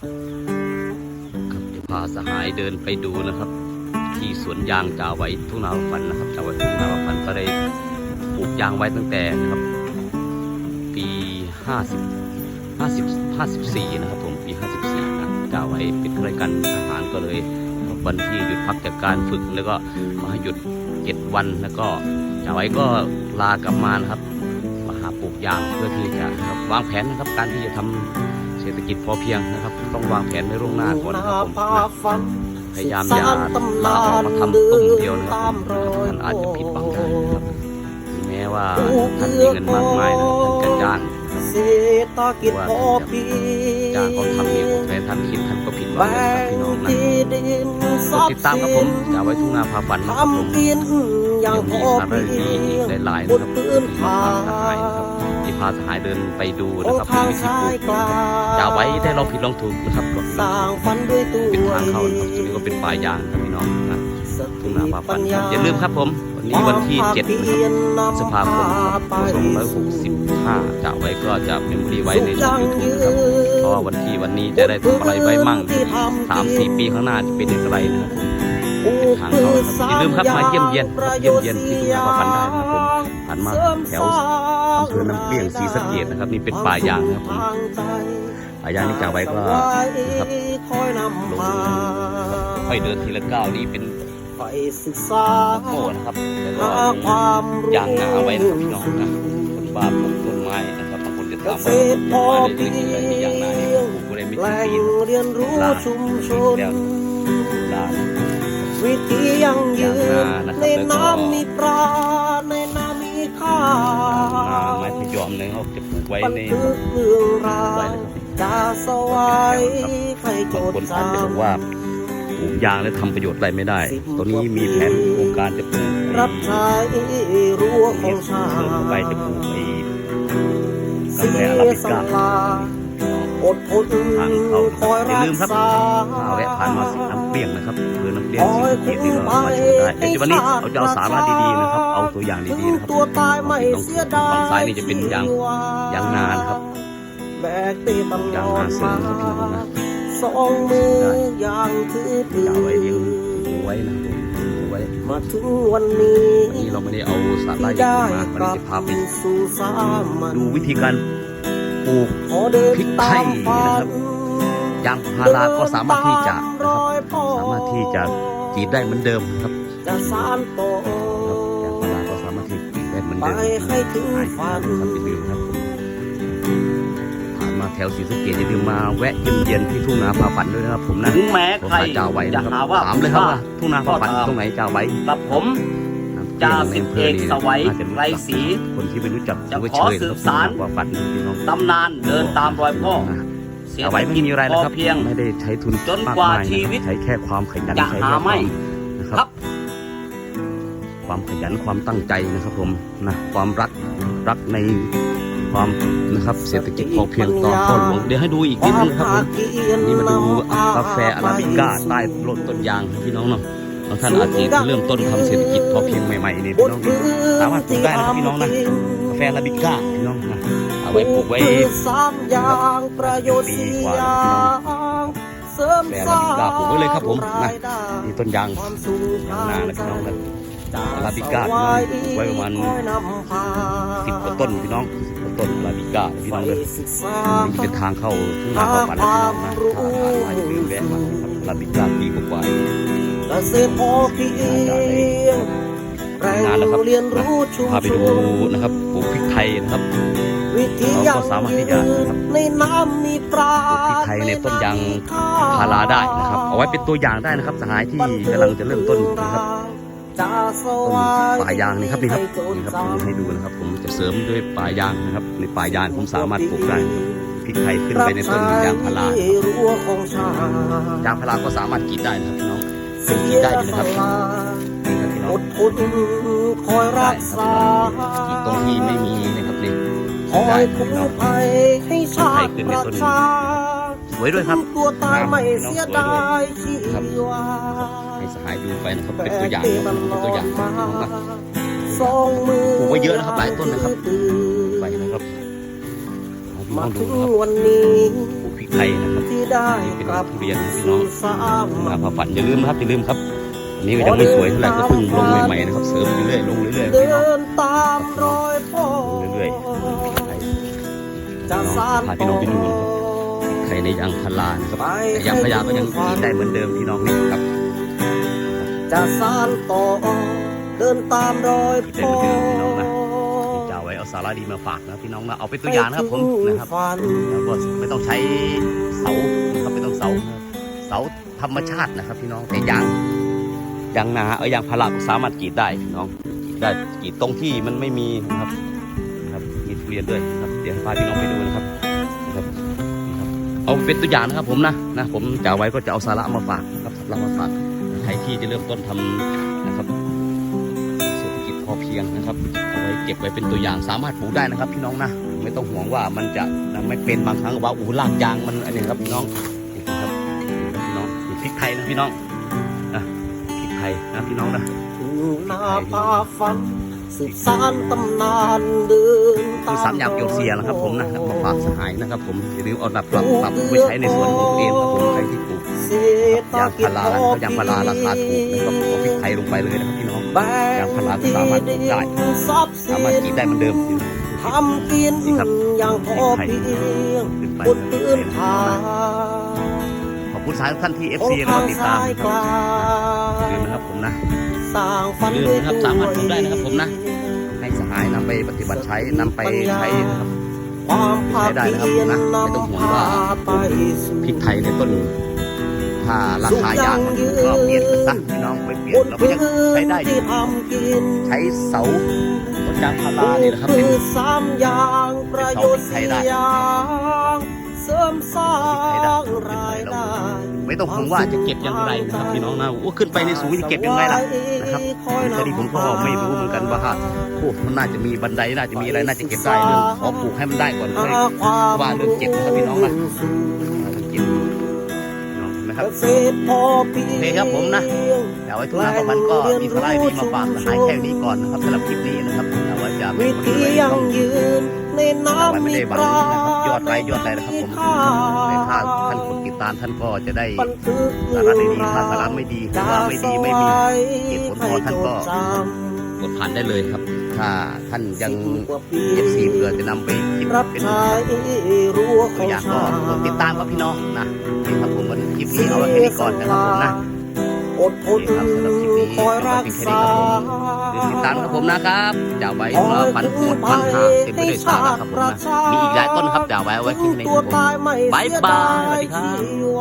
ครับเดี๋ยวพาสหายเดินไปดูนะครับ ที่สวนยางจ่าไว้ทุ่งนาฝันนะครับจ่าไว้ทุ่งนาฝันก็ได้ปลูกยางไว้ตั้งแต่นะครับ ปี50 50 54นะครับผมปี54นะจ่าไว้เป็นข้าราชการทหารก็เลยวันที่หยุดพักจากการฝึกแล้วก็มาหยุด7วันแล้วก็จ่าไว้ก็ลากลับมานะครับมาหาปลูกยางเพื่อที่จะวางแผนนะครับ การที่จะทำเศรษฐกิจพอเพียงนะครับ ต้องวางแผนไว้ล่วงหน้าก่อนนะครับผมพยายามอย่าลาออกมาทำตุ่มเดียวนะครับท่านอาจจะผิดหวังได้นะครับแม้ว่าท่านมีเงินมากมายนะครับท่านจะจ้างเศรษฐกิจพอเพียจ้างเขางทำอยู่แต่ท่านคิดท่านก็ผิดหวัแบ่งนะครับพี่น้องนะติดตามครับผมสินอย่าไว้ทุ่งนาพาฝันนะครับผมทำกินอย่างยังพมีอสาระดีหลายๆนะครับพื้นพาฐาสหายนะครับ พาสหายเดินไปดูขนะองครับทางวิธีชาปลูยกกลางอย่าไว้ได้ลองผิดลองถูกนะครับลองผิดสลองร้างถูกฝันด้วยตัวเป็นทางเข้าเอนะครับตรงนี้ก็เป็นป่ายางครับพี่น้องนะสทุ่งตินาพาฝัปันญครัญาบอย่าลืมครับผม วันนี้วันที่7นะครับพฤษภาคม2565จะไว้ก็จะเมมโมรีไว้ในช่องยูทูบนะครับเพราะว่าวันที่วันนี้จะได้ทำอะไรไว้มั่งสามสี่ปีข้างหน้าจะเป็นอย่างไรนะครับทางเข้านะครับอย่าลืมครับมาเยี่ยมเยียนครับเยี่ยมเยียนที่ทุ่งนาพาฝันได้นะครับผมผ่านมาแถวอำเภอน้ำเกลี้ยงศรีสะเกดนะครับ นี่เป็นป่ายางนะครับผมป่ายางนี่จากไว้ก็นะครับคอยนำพาค่อยเดินทีละก้าวนี่เป็นไปศึกษาโอ้นะครับแล้วก็มียางนาไว้นะครับพี่น้องนะคนบ้าปลูกต้นไม้นะครับบางคนจะถามเกว่าปลูกต้นไม้ได้ยังไงมียางนาเนี่ยปลูกอะไรไม่ถึงปีนะเรียนรู้ชุมชนลาวิธียังยืนในน้ำมีปลาใน ข้านาไม้พยอมเนี่ยเขาจะปลูกไว้บันในทึกเรื่องราวไว้นะครับจะสวายให้โจบางดคนอาจจะบอกจำว่าปลูกยางแล้วทำประโยชน์อะไรไม่ได้ ตอนนี้มีแผนโครงการจะปลูกรับใช้รั้วของชาเพิ่มเข้าไปจะปลูกไอ้เสียสละ อดทนทางเขาคอยอย่ารัลืมกครับษามาแวะผ่านมาสิน้ำเปรี้ยงนะครับคือน้ำเปรี้ยงสีสะเกดนี่ก็มาชมได้เดี๋ยววันนี้เราจะเอาสาระดีๆนะครับ เอาตัวอย่างดีๆนะครับตัวตายไม่เสียดายฝั่งซ้ายนี่จะเป็นยางยางนานะครับแบกตีตลยางอนาดเสริมามครับพี่น้องนะสองมือย่างถือถือย่าไว้เลี้ยงหมูไว้นะครับผมหมูไว้มาถึงวันนี้วันนี้เราไม่ได้เอาสาระอย่างอื่นมาวันนี้จะพาไปสู่สามัญดูวิธีการ ปลูกขอเดินพริกไทยตามฝันนะครับยางพาราก็สามารถที่จะนะครับสามารถที่จะกรีดได้เหมือนเดิมนะครับจะสานต่อครับยางพาราก็สามารถที่กรีดได้เหมือนไปเดิมให้ถึงหายฝันครับอย่าลืมครับผ่านมาแถวศรีสะเกดอย่าลืมมาแวะเยี่ยมเยียนที่ทุ่งนาพาฝันด้วยนะครับ ผมนะถึงแม้ผมใครหาเจ้าไว้จะนะครับหาว่าถามเลยครับว่าทุ่งนาพาฝันตรงไหนเจ้าไว้กับผม จ่าสิบเอกสวัยไรศรีคนที่ไม่รู้จักจะว่าขอเชยสืบนะครับสารว่าฝันพี่น้องตำนานเดินตามรอยพ่อเศรษเอาฐไว้ไม่กิจมีอะไรพนะอครับเพียงไม่ได้ใช้ทุนจนกว่าากมยชีวิตใช้แค่ความขยันจะใช้หาแค่ไม่นะคครัรับบความขยันความตั้งใจนะครับผมนะความรักรักในความนะครับเศรษฐกิจพอเพียงตอนพ่อหลวงเดี๋ยวให้ดูอีกนิดนึงครับผมนี่มาดูกาแฟอาราบิก้าใต้ร่มต้นยางครับพี่น้องเนาะ บางท่านอาจจะเริ่มต้นทำเศรษฐกิจพอเพียงใหม่ๆนี่พี่น้องนี่สามารถปลูกได้นะครับพี่น้องนะกาแฟอาราบิก้าพี่น้องนะเอาไว้ปลูกไว้สามอย่างประโยชน์สี่อย่างเสริมสร้างแปลว่าปลูกไว้เลยครับผมนะรายได้นี่ต้นยางความสุขยางนานะพี่น้องนะจอาราบิก้าพี่น้องไว้ประมาณคอยนำพาสิบกว่าต้นพี่น้องสิบกว่าต้นอาราบิก้าพี่น้องเลยไปศึกษานี่เป็นทางเข้าทุ่งนาข้าวฝันนะพี่น้องนะถ้าหามาอย่าลืมแวะมานะครับอาราบิก้าปีกว่าเกษตรพอเพียงแรงนานแล้วครับเรียนรู้ชุมพาไปชดูนนะครับปลูกพริกไทยนะครับวิธีเรายัก็งสามารถที่จะนะครับในน้ำมีปลาปลูกพริกไทยในต้นยางพาราได้นะครับ เอาไว้เป็นตัวอย่างได้นะครับ สหายที่กำลังจะเริ่มต้นนะครับจะสต้นวายป่ายางนี่ครับนี่ครับนี่ครับผมให้ดูนะครับ ผมจะเสริมด้วยป่ายางนะครับ ในป่ายางผมสามารถปลูกได้พริกไทยขึ้นไปในต้นยางพาราที่รั้วของชายางพาราก็สามารถกรีดได้นะครับพี่น้อง เป็นกรีดได้อยู่นะครับนี่ครับพี่น้อองดทนคอยรักษากรีดตรงที่ไม่มีนะครับนี่คอยคุ้มภัยให้ชาติประชาสวยด้วยครับตัวตายไม่เสียดายชีวาให้สหายดูไปนะครับเป็นตัวอย่างนะครับเป็นตัวอย่างนะครับพี่น้องนะสองมือปลูกไว้เยอะนะครับหลายต้นนะครับไปนะครับให้พี่น้มาองดูถึงนะครับวันนี้ปลูกพ ริกริกไทยนะครับที่ได้นี่เป็นกลับทุเรียนพี่น้องสร้างมาพาฝันอย่าลืมนะครับอย่าลืมครับอันนี้ก็ยังไม่สวยเท่าไหร่ก็เพิ่งลงใหม่ๆนะครับ เสริมเรื่อยๆลงเรื่อยๆเดิพี่น้องนตามรอยพ่อเรื่อยจะสานพาพี่น้องไปดูนะครับไข่ในยางพารานะครับแต่ยางพาราก็ยังกินได้เหมือนเดิมพี่น้องนี่ครับจะสานต่อเดินตามรอยพ่อ สาระดีมาฝากนะพี่น้องนะเอาเป็นตัวอย่างนะครับผมนะครับฝันแล้วก็ไม่ต้องใช้เสานะครับไม่ต้องเสาเสาธรรมชาตินะครับ พี่น้องแต่ยางยางนาเออยางพาราก็สามารถกรีดได้พี่น้องกรีดได้กรีดตรงที่มันไม่มีนะครับนะครับมีทุเรียนด้วยนะครับเดี๋ยวให้พาพี่น้องไปดูนะครับนะครับนะครับเอาเป็นตัวอย่างนะครับผมนะนะผมจะเอาไว้ก็จะเอาสาระมาฝากนะครับเรามาฝากใครที่จะเริ่มต้นทำนะครับเศรษฐกิจพ อเพียงนะครับเอาไว้เก็บไว้เป็นตัวอย่างสามารถปลูกได้นะครับ พี่น้องนะไม่ต้องห่วงว่ามันจะไม่เป็นบางครั้งว่าอู้รากยางมันอะไรครับพี่น้องนี่ครับนี่ครับพี่น้องนี่พริกไทยนะพี่น้องนะพริกไทยนะพี่น้องนะหน้าพาฝันสืบสานตำนานเดินคือสามอย่างเกียวเสียนะครับผมนะครับมาฝากสหายนะครับ ผมอย่าลืมเอาดับปรับปรับไปใช้ในสวนของตัวเองครับ ยางกิจพาราพอแล้วยางพาราราคาถูกนะครับเอาพริกไทยลงไปเลยนะครับพี่น้องแบยางพาราก็สามารถปลูกได้ทรัพย์สิสามารถกินได้เหมือนเดิมทำกินนี่ครับอย่างพอเพียงขึ้นไปบนพื้นฐานขอบคุณสายท่านที่ขอ FC งแล้วทาก็งติดตาซ้ามยนะคกรับลาอย่าลืมนะครับผมนะสร้างฝันอย่าลืมนะครับด้วยสามารถทำได้นะครับผมนะให้สหายนำไปปฏิบัติใช้นำไปใช้นะครับความภาคใช้ได้นะครับเพียรนะไม่ต้องห่วงว่านำพาไปสู่พริกไทยในต้น ถ้าราคายางมันก็เปลี่ยนซะพี่น้องไปเปลี่ยนเราก็ยังใช้ได้อยู่ใช้เสาต้นยางพารานี่นะครับเป็นสามอย่างประโยชน์ใช้ได้เสริมสร้างรายได้ไม่ต้องห่วงว่าจะเก็บอย่างไรนะครับพี่น้องนะโอ้ขึ้นไปในสูงจะเก็บยังไงล่ะนะครับตอนนี้ผมก็ไม่รู้เหมือนกันว่าโอ้มันน่าจะมีบันไดน่าจะมีอะไรน่าจะเก็บได้เรื่องขอปลูกให้มันได้ก่อนค่อยว่าเรื่องเก็บนะครับพี่น้องนะ นะครับเกษตรพอเพียงโอเคครับผมนะเดี๋ยวไว้ทุกหน้าประพันก็มีสไลด์ดีมาฝากหายแค่นี้ก่อนนะครับสำหรับคลิปนี้นะครับแต่ว่าจะเป็นคนธีอื่นยัต้องยืนในเอาไว้น้ำไม่มีได้หปวังลานะครับยอดไลค์ยอดอะไรนะครับผมในถ้าท่านกดติดตามท่านก็จะได้สาระดีๆถ้าสาระไม่ดีหรือว่าไม่ดีไม่มีเหตุผลพอท่านก็กดผ่านได้เลยครับ ถ้าท่านยังเอฟซีเผื่อจะนำไปคิดเป็นตัวอย่างก็กดติดตามครับพี่น้องนะนี่ครับผม ปนี้เอาไว้แค่นี้ก่อนนะครับผมนะอดทนนี่ครับสำหรับคลิปนี้คอยรักษาเดี๋ยวติดตามครับผมนะครับจะไว้มาพันหมดพันห้าเต็มไปด้วยสาระครับผมนะมีอีกหลายต้นครับจะไว้เอาไว้ที่ในตัวผมตายไม่บ๊ายบายสวัสดีครับ